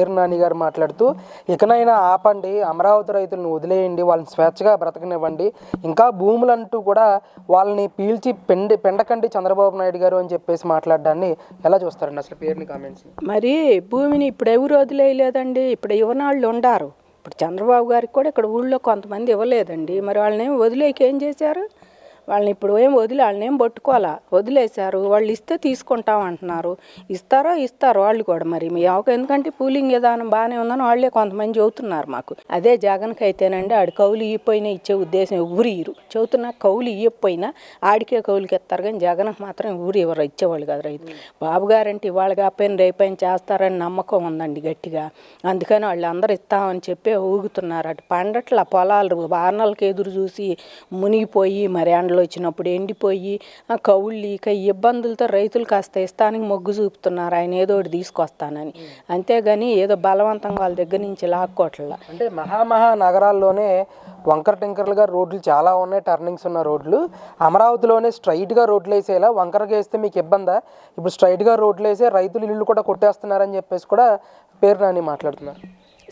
పేరు నాని గారు మాట్లాడుతూ ఇకనైనా ఆపండి అమరావతి రైతులను వదిలేయండి వాళ్ళని స్వేచ్ఛగా బ్రతకనివ్వండి. ఇంకా భూములంటూ కూడా వాళ్ళని పీల్చి పెండి పెండకండి చంద్రబాబు నాయుడు గారు అని చెప్పేసి మాట్లాడడాన్ని ఎలా చూస్తారండి అసలు పేరుని కామెంట్స్? మరి భూమిని ఇప్పుడు ఎవరు వదిలేయలేదండి? ఇప్పుడు యువనాళ్ళు ఉండారు. ఇప్పుడు చంద్రబాబు గారికి కూడా ఇక్కడ ఊళ్ళో కొంతమంది ఇవ్వలేదండి. మరి వాళ్ళని ఏం వదిలేకి ఏం చేశారు? వాళ్ళని ఇప్పుడు ఏం వదిలే వాళ్ళని ఏం పట్టుకోవాలా? వదిలేశారు వాళ్ళు ఇస్తే తీసుకుంటాం అంటున్నారు. ఇస్తారో? ఇస్తారు వాళ్ళు కూడా మరి. మీ అవక ఎందుకంటే పూలింగ్ విధానం బాగానే ఉందని వాళ్ళే కొంతమంది చెబుతున్నారు మాకు. అదే జగన్కి అయితేనండి ఆడి కౌలు ఇయ్యిపోయినా ఇచ్చే ఉద్దేశం ఎవరు చెబుతున్నా కౌలు ఇయ్యపోయినా ఆడికే కౌలుకి ఇస్తారు కానీ జగన్కి మాత్రం ఊరు ఎవరు ఇచ్చేవాళ్ళు కదా రైతు. బాబు గారంటే ఇవాళ కాపోయిన రేపైన చేస్తారని నమ్మకం ఉందండి గట్టిగా. అందుకని వాళ్ళు అందరూ ఇస్తామని చెప్పి ఊగుతున్నారు. అటు పండట్ల పొలాలు వారణాలకు ఎదురు చూసి మునిగిపోయి మరి ఎండలు వచ్చినప్పుడు ఎండిపోయి ఆ కౌళ్ళు ఇక ఇబ్బందులతో రైతులు కాస్త ఇస్తానికి మొగ్గు చూపుతున్నారు. ఆయన ఏదో ఒకటి తీసుకొస్తానని. అంతేగాని ఏదో బలవంతంగా వాళ్ళ దగ్గర నుంచి లాక్కోట్ల. అంటే మహామహా నగరాల్లోనే వంకర టింకర్లుగా రోడ్లు చాలా ఉన్నాయి. టర్నింగ్స్ ఉన్న రోడ్లు. అమరావతిలోనే స్ట్రైట్గా రోడ్లు వేసేలా వంకరగా వేస్తే మీకు ఇబ్బందా? ఇప్పుడు స్ట్రైట్గా రోడ్లు వేసే రైతులు ఇల్లు కూడా కొట్టేస్తున్నారని చెప్పేసి కూడా పేరు నాని మాట్లాడుతున్నారు.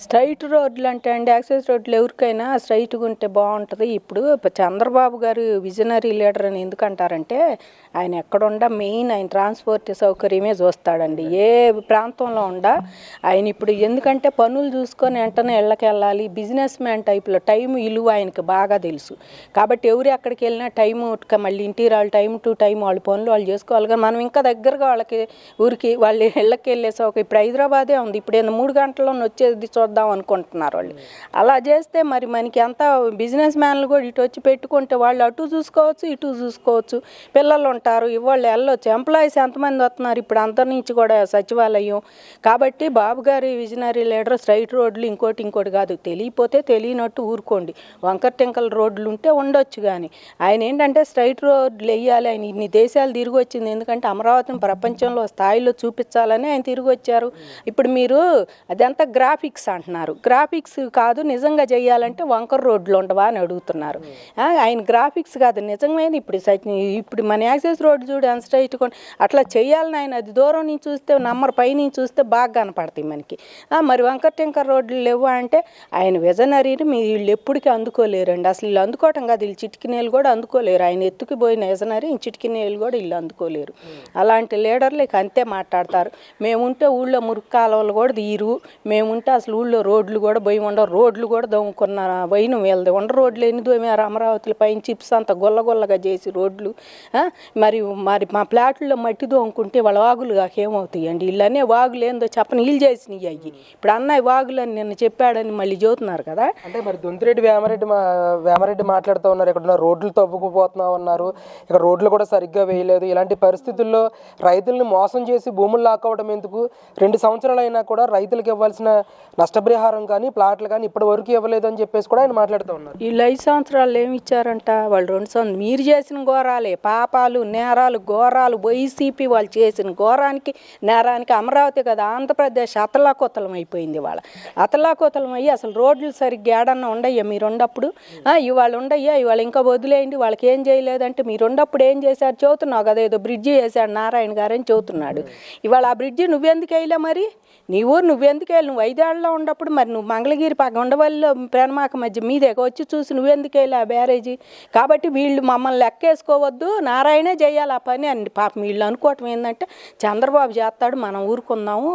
స్ట్రైట్ రోడ్లు అంటే అండి యాక్సెస్ రోడ్లు ఎవరికైనా స్ట్రైట్గా ఉంటే బాగుంటుంది. ఇప్పుడు చంద్రబాబు గారు విజనరీ లీడర్ అని ఎందుకంటారంటే ఆయన ఎక్కడుండా మెయిన్ ఆయన ట్రాన్స్పోర్ట్ సౌకర్యమే చూస్తాడండి. ఏ ప్రాంతంలో ఉండా ఆయన ఇప్పుడు ఎందుకంటే పనులు చూసుకొని వెంటనే ఇళ్ళకెళ్ళాలి. బిజినెస్ మ్యాన్ టైప్లో టైం విలువ ఆయనకి బాగా తెలుసు. కాబట్టి ఎవరు ఎక్కడికి వెళ్ళినా టైం మళ్ళీ ఇంటికి వాళ్ళు టైం టు టైం వాళ్ళ పనులు వాళ్ళు చేసుకోవాలి. కానీ మనం ఇంకా దగ్గరగా వాళ్ళకి ఊరికి వాళ్ళ ఇళ్ళకి వెళ్ళే సౌకర్యం ఇప్పుడు హైదరాబాదే ఉంది. ఇప్పుడు మూడు గంటల్లో వచ్చేది చూద్దాం అనుకుంటున్నారు వాళ్ళు. అలా చేస్తే మరి మనకి ఎంత బిజినెస్ మ్యాన్లు కూడా ఇటు వచ్చి పెట్టుకుంటే వాళ్ళు అటు చూసుకోవచ్చు ఇటు చూసుకోవచ్చు. పిల్లలు ఉంటారు ఇవాళ్ళు వెళ్ళొచ్చు. ఎంప్లాయీస్ ఎంతమంది వస్తున్నారు? ఇప్పుడు అందరి నుంచి కూడా సచివాలయం. కాబట్టి బాబు గారి విజనరీ లీడర్ స్ట్రైట్ రోడ్లు ఇంకోటి ఇంకోటి కాదు. తెలియపోతే తెలియనట్టు ఊరుకోండి. వంకర టెంకల రోడ్లు ఉంటే ఉండొచ్చు కానీ ఆయన ఏంటంటే స్ట్రైట్ రోడ్లు వేయాలి. ఆయన ఇన్ని దేశాలు తిరిగి వచ్చింది. ఎందుకంటే అమరావతిని ప్రపంచంలో స్థాయిలో చూపించాలని ఆయన తిరిగి వచ్చారు. ఇప్పుడు మీరు అదంతా గ్రాఫిక్స్ అంటున్నారు. గ్రాఫిక్స్ కాదు నిజంగా చేయాలంటే వంకర రోడ్లు ఉండవా అని అడుగుతున్నారు. ఆయన గ్రాఫిక్స్ కాదు నిజమైన ఇప్పుడు ఇప్పుడు మన యాక్సెస్ రోడ్డు చూడు అంత స్ట్రైట్ అట్లా చేయాలని ఆయన అది దూరం నుంచి చూస్తే నమ్మర్ పైన చూస్తే బాగా కనపడతాయి మనకి. మరి వంకర టెంకర్ రోడ్లు లేవు అంటే ఆయన విజనరీని మీ వీళ్ళు ఎప్పటికీ అందుకోలేరండి. అసలు వీళ్ళు అందుకోవటం కాదు వీళ్ళు చిటికినేలు కూడా అందుకోలేరు. ఆయన ఎత్తుకు పోయిన విజనరీ చిటికినేలు కూడా వీళ్ళు అందుకోలేరు. అలాంటి లీడర్లు ఇక అంతే మాట్లాడతారు. మేముంటే ఊళ్ళో మురికి కాలువలు కూడా తీరు. మేముంటే అసలు ఊళ్ళో రోడ్లు కూడా భయం ఉండవు. రోడ్లు కూడా దమ్ముకున్న పోయిన వీళ్ళది. ఉండ రోడ్లు ఎన్ని దోమారు అమరావతిలో పైన చిప్స్ అంత గొల్ల గొల్లగా చేసి రోడ్లు మరి మరి మా ప్లాట్లో మట్టి దోముకుంటే వాళ్ళ వాగులు ఏమవుతాయి అండి వీళ్ళనే వాగులు ఏందో చెప్పని వీళ్ళు చేసినవి అయ్యి. ఇప్పుడు అన్నయ్య వాగులు అని నిన్న చెప్పాడని మళ్ళీ చదువుతున్నారు కదా. అంటే మరి దొంతిరెడ్డి వేమరెడ్డి మా వేమరెడ్డి మాట్లాడుతూ ఉన్నారు. ఇక్కడ ఉన్న రోడ్లు తవ్వుకుపోతున్నా ఉన్నారు ఇక్కడ రోడ్లు కూడా సరిగ్గా వేయలేదు. ఇలాంటి పరిస్థితుల్లో రైతులను మోసం చేసి భూములు లాక్కోవడం ఎందుకు? రెండు సంవత్సరాలు అయినా కూడా రైతులకు ఇవ్వాల్సిన నష్టపరిహారం కానీ ప్లాట్లు కానీ ఇప్పటి వరకు ఇవ్వలేదు అని చెప్పేసి కూడా ఆయన మాట్లాడుతూ ఉన్నారు. ఈ ఐదు సంవత్సరాలు ఏమి ఇచ్చారంట? వాళ్ళు రెండు సంవత్సరాలు మీరు చేసిన ఘోరాలే. పాపాలు నేరాలు ఘోరాలు వైసీపీ వాళ్ళు చేసిన ఘోరానికి నేరానికి అమరావతి కదా ఆంధ్రప్రదేశ్ అతలాకుతలం అయిపోయింది వాళ్ళ అతలాకుతలం అయ్యి అసలు రోడ్లు సరిగ్గా ఏడన్నా ఉండయ్యా మీరు ఉండప్పుడు ఇవాళ ఉండయ్యా ఇవాళ ఇంకా వదిలేయండి వాళ్ళకి ఏం చేయలేదంటే మీరు ఉండప్పుడు ఏం చేశారు? చదువుతున్నావు కదా ఏదో బ్రిడ్జి వేశాడు నారాయణ గారు అని చదువుతున్నాడు. ఇవాళ ఆ బ్రిడ్జి నువ్వెందుకు వేయలే మరి? నీ ఊరు నువ్వెందుకు వెళ్ళి నువ్వు ఐదేళ్ళలో ఉన్నప్పుడు మరి నువ్వు మంగళగిరి పక్క ఉండవల్లిలో ప్రేమమాక మధ్య మీదే వచ్చి చూసి నువ్వెందుకు వెళ్ళి ఆ బ్యారేజీ? కాబట్టి వీళ్ళు మమ్మల్ని లెక్కేసుకోవద్దు నారాయణే చేయాలి ఆ పని అండి పాపం వీళ్ళు అనుకోవటం ఏంటంటే చంద్రబాబు చేస్తాడు మనం ఊరుకుందాము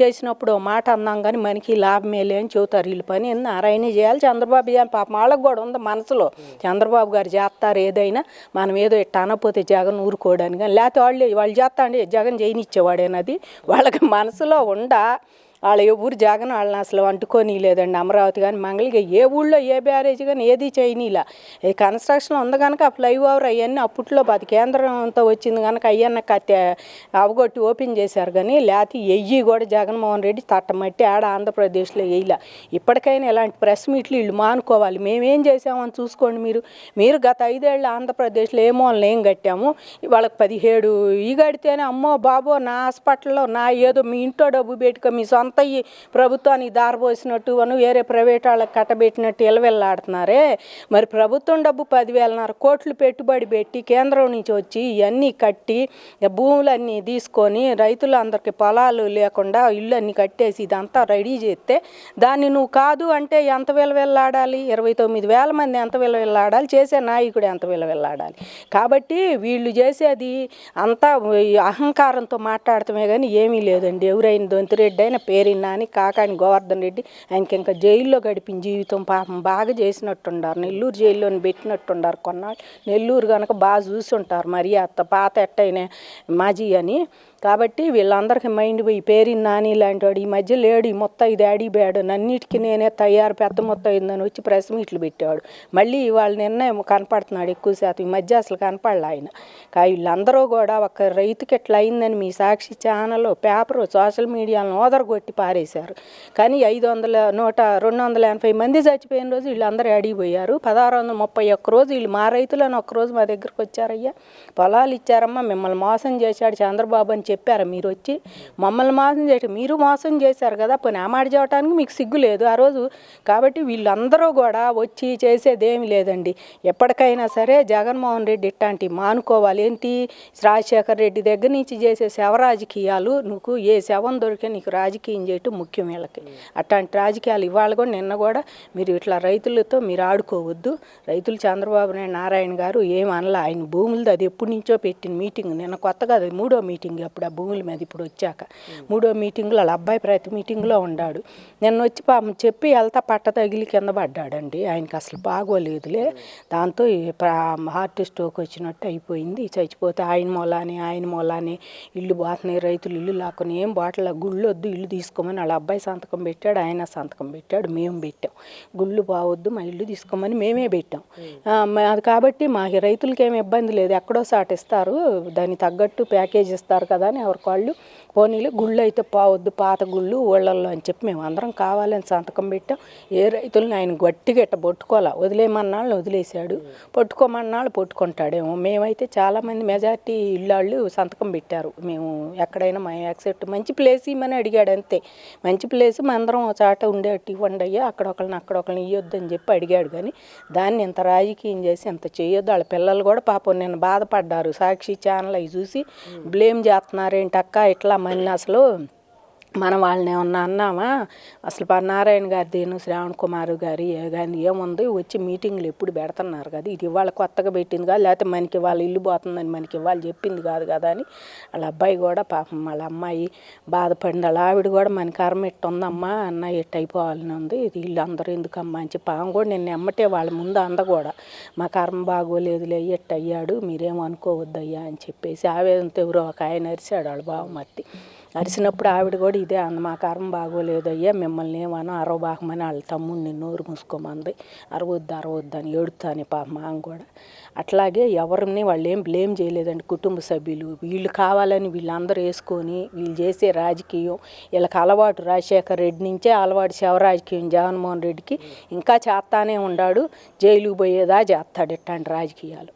చేసినప్పుడు మాట అందాం కానీ మనకి లాభమేలే అని చెబుతారు వీళ్ళు పని ఏంది? నారాయణే చేయాలి చంద్రబాబు చేయాలి. పాపం వాళ్ళకి కూడా ఉంది మనసులో. చంద్రబాబు గారు చేస్తారు ఏదైనా మనం ఏదో ఇట్ట అనపోతే జగన్ ఊరుకోవడానికి. కానీ లేకపోతే వాళ్ళు వాళ్ళు చేస్తా అండి జగన్ చేయనిచ్చేవాడేనది వాళ్ళకి మనసులో ఉండా వాళ్ళ ఏ ఊరు జగన్ వాళ్ళని అసలు అంటుకొని లేదండి అమరావతి కానీ మంగళగిరి ఏ ఊళ్ళో ఏ బ్యారేజ్ కానీ ఏది చేయనీలా. ఈ కన్స్ట్రక్షన్ ఉంది కనుక ఆ ఫ్లైఓవర్ అవన్నీ అప్పట్లో పది కేంద్రంతో వచ్చింది కనుక అయ్యన్న కత్తి అవగొట్టి ఓపెన్ చేశారు కానీ లేకపోతే ఎయ్యి కూడా జగన్మోహన్ రెడ్డి తట్టమట్టి ఆడ ఆంధ్రప్రదేశ్లో వేయలే. ఇప్పటికైనా ఇలాంటి ప్రెస్ మీట్లు వీళ్ళు మానుకోవాలి. మేమేం చేసామని చూసుకోండి మీరు. మీరు గత ఐదేళ్ళు ఆంధ్రప్రదేశ్లో ఏమో ఏం కట్టాము? వాళ్ళకి పదిహేడు ఈ కడితేనే అమ్మో బాబో నా హాస్పిటల్లో నా ఏదో మీ ఇంట్లో డబ్బు పెట్టుకో మీ సొంత అంతా ఈ ప్రభుత్వానికి దారిపోసినట్టు అను వేరే ప్రైవేట్ వాళ్ళకి కట్టబెట్టినట్టు ఇలవెల్లాడుతున్నారే మరి ప్రభుత్వం డబ్బు పదివేలన్నర కోట్లు పెట్టుబడి పెట్టి కేంద్రం నుంచి వచ్చి ఇవన్నీ కట్టి భూములన్నీ తీసుకొని రైతులందరికీ పొలాలు లేకుండా ఇల్లు అన్నీ కట్టేసి ఇదంతా రెడీ చేస్తే దాన్ని నువ్వు కాదు అంటే ఎంత విలవెల్లాడాలి ఇరవై తొమ్మిది వేల మంది ఎంత విలవెల్లాడాలి చేసే నాయకుడు ఎంత విలవెల్లాడాలి కాబట్టి వీళ్ళు చేసేది అంతా అహంకారంతో మాట్లాడటమే కానీ ఏమీ లేదండి. ఎవరైనా దొంతిరెడ్డి అయినా పేరిన అని కాకాని గోవర్ధన్ రెడ్డి ఆయనకి ఇంకా జైల్లో గడిపిన జీవితం పాపం బాగా చేసినట్టుండారు. నెల్లూరు జైల్లోని పెట్టినట్టుండారు. కొన్నాళ్ళు నెల్లూరు కనుక బాగా చూసుంటారు మరి అత్త పాత ఎట్టయిన మాజీ అని. కాబట్టి వీళ్ళందరికీ మైండ్ పోయి పేరిన నాని లాంటి వాడు ఈ మధ్య లేడు ఈ మొత్తం ఇది ఆడి అన్నిటికీ నేనే తయారు పెద్ద మొత్తం అయిందని వచ్చి ప్రెస్ మీట్లు పెట్టేవాడు. మళ్ళీ ఇవాళ నిర్ణయం కనపడుతున్నాడు ఎక్కువ శాతం. ఈ మధ్య అసలు కనపడలే ఆయన. కా వీళ్ళందరూ కూడా ఒక రైతుకి ఎట్లా అయిందని మీ సాక్షి ఛానల్ పేపరు సోషల్ మీడియాలను ఓదరగొట్టి పారేశారు. కానీ ఐదు వందల నూట రెండు వందల ఎనభై మంది చచ్చిపోయిన రోజు వీళ్ళందరూ అడిగిపోయారు పదహారు వందల ముప్పై ఒక్క రోజు వీళ్ళు మా రైతులను ఒక్క రోజు మా దగ్గరకు వచ్చారయ్యా. పొలాలు ఇచ్చారమ్మా మిమ్మల్ని మోసం చేశాడు చంద్రబాబు అని చెప్పారు మీరు వచ్చి. మమ్మల్ని మోసం చేసి మీరు మోసం చేశారు కదా పోనీ ఆ మాట చెప్పడానికి మీకు సిగ్గు లేదు. ఆ రోజు కాబట్టి వీళ్ళందరూ కూడా వచ్చి చేసేది ఏమి లేదండి. ఎప్పటికైనా సరే జగన్మోహన్ రెడ్డి ఇట్లాంటి మానుకోవాలి. ఏంటి? రాజశేఖర్ రెడ్డి దగ్గర నుంచి చేసే శవ రాజకీయాలు నువ్వు ఏ శవం దొరికే నీకు రాజకీయం చేయటం ముఖ్యం వీళ్ళకి. అట్లాంటి రాజకీయాలు ఇవాళ కూడా నిన్న కూడా మీరు ఇట్లా రైతులతో మీరు ఆడుకోవద్దు. రైతులు చంద్రబాబు నాయుడు నారాయణ గారు ఏం అనలా. ఆయన భూములది అది ఎప్పటి నుంచో పెట్టిన మీటింగ్. నిన్న కొత్తగా అది మూడో మీటింగ్ అప్పుడు ఆ భూముల మీద ఇప్పుడు వచ్చాక. మూడో మీటింగ్లో వాళ్ళ అబ్బాయి ప్రతి మీటింగ్లో ఉన్నాడు నిన్న వచ్చి పాపం చెప్పి వెళ్తా పట్ట తగిలి కింద పడ్డాడండి. ఆయనకి అసలు బాగోలేదులే. దాంతో హార్ట్ స్ట్రోక్ వచ్చినట్టు అయిపోయింది. చచ్చిపోతే ఆయన మూలానే ఆయన మూలానే. ఇల్లు పోతున్నాయి రైతులు ఇల్లు లాక్కుని ఏం బాటల గుళ్ళొద్దు ఇల్లు తీసుకు తీసుకోమని వాళ్ళ అబ్బాయి సంతకం పెట్టాడు ఆయన సంతకం పెట్టాడు మేము పెట్టాం. గుళ్ళు బావద్దు మా ఇల్లు తీసుకోమని మేమే పెట్టాం. మ- అది కాబట్టి మా రైతులకి ఏమి ఇబ్బంది లేదు. ఎక్కడో సాటి ఇస్తారు దానికి తగ్గట్టు ప్యాకేజ్ ఇస్తారు కదా అని ఎవరికి వాళ్ళు పోనీలు గుళ్ళు అయితే పోవద్దు పాత గుళ్ళు ఊళ్ళల్లో అని చెప్పి మేము అందరం కావాలని సంతకం పెట్టాం. ఏ రైతులను ఆయన గట్టిగా ఇట్ట పట్టుకోవాలా? వదిలేయమన్నాళ్ళు వదిలేశాడు. పట్టుకోమన్నాళ్ళు పట్టుకుంటాడేమో. మేమైతే చాలామంది మెజార్టీ ఇళ్ళాళ్ళు సంతకం పెట్టారు. మేము ఎక్కడైనా మేము యాక్సెప్ట్ మంచి ప్లేస్ ఇమ్మని అడిగాడు అంతే. మంచి ప్లేస్ మందరం ఒక చాట ఉండేట్టు ఇవ్వండి అయ్యా అక్కడ ఒకరిని అక్కడ ఒకరిని ఇవ్వద్దు అని చెప్పి అడిగాడు. కానీ దాన్ని ఇంత రాజకీయం చేసి ఇంత చేయొద్దు వాళ్ళ పిల్లలు కూడా పాపం నేను బాధపడ్డారు. సాక్షి ఛానల్ అవి చూసి బ్లేమ్ చేస్తున్నారేంటి అక్క? ఇట్లా మళ్ళీ అసలు మనం వాళ్ళని ఏమన్నా అన్నామా? అసలు పా నారాయణ గారిదేను శ్రావణ్ కుమార్ గారి ఏ- కానీ ఏముంది? వచ్చి మీటింగ్లు ఎప్పుడు పెడుతున్నారు కదా? ఇది ఇవాళ కొత్తగా పెట్టింది కాదు? లేకపోతే మనకి వాళ్ళ ఇల్లు పోతుందని మనకి ఇవాళ చెప్పింది కాదు కదా అని. వాళ్ళ అబ్బాయి కూడా పాపం వాళ్ళ అమ్మాయి బాధపడింది. వాళ్ళ ఆవిడ కూడా మన కర్మ ఇట్ట ఉందమ్మా అన్న ఇట్ అయిపోవాలని ఉంది. ఇది ఇల్లు అందరూ ఎందుకమ్మా అని చెప్పి కూడా నేను ఎమ్మటే వాళ్ళ ముందు అందకూడా మా కర్మ బాగోలేదులే ఇట్ట అయ్యాడు మీరేం అనుకోవద్దయ్యా అని చెప్పేసి ఆవేదనతో ఎవరో ఒక ఆయన అరిశాడు వాళ్ళ బావమర్తి అరిసినప్పుడు ఆవిడ కూడా ఇదే అంద మా కర్మ బాగోలేదు అయ్యా మిమ్మల్ని ఏమన్నా అరవబాకమని వాళ్ళ తమ్ముడిని నోరు మూసుకోమంది. అరవద్దు అరవద్దు అని ఏడుతాను పాప మా కూడా. అట్లాగే ఎవరిని వాళ్ళు ఏం బ్లేమ్ చేయలేదండి. కుటుంబ సభ్యులు వీళ్ళు కావాలని వీళ్ళందరూ వేసుకొని వీళ్ళు చేసే రాజకీయం వీళ్ళకి అలవాటు రాజశేఖర్ రెడ్డి నుంచే అలవాటు శవ రాజకీయం జగన్మోహన్ రెడ్డికి. ఇంకా చేస్తానే ఉన్నాడు జైలుకు పోయేదా చేస్తాడు ఇట్లాంటి రాజకీయాలు.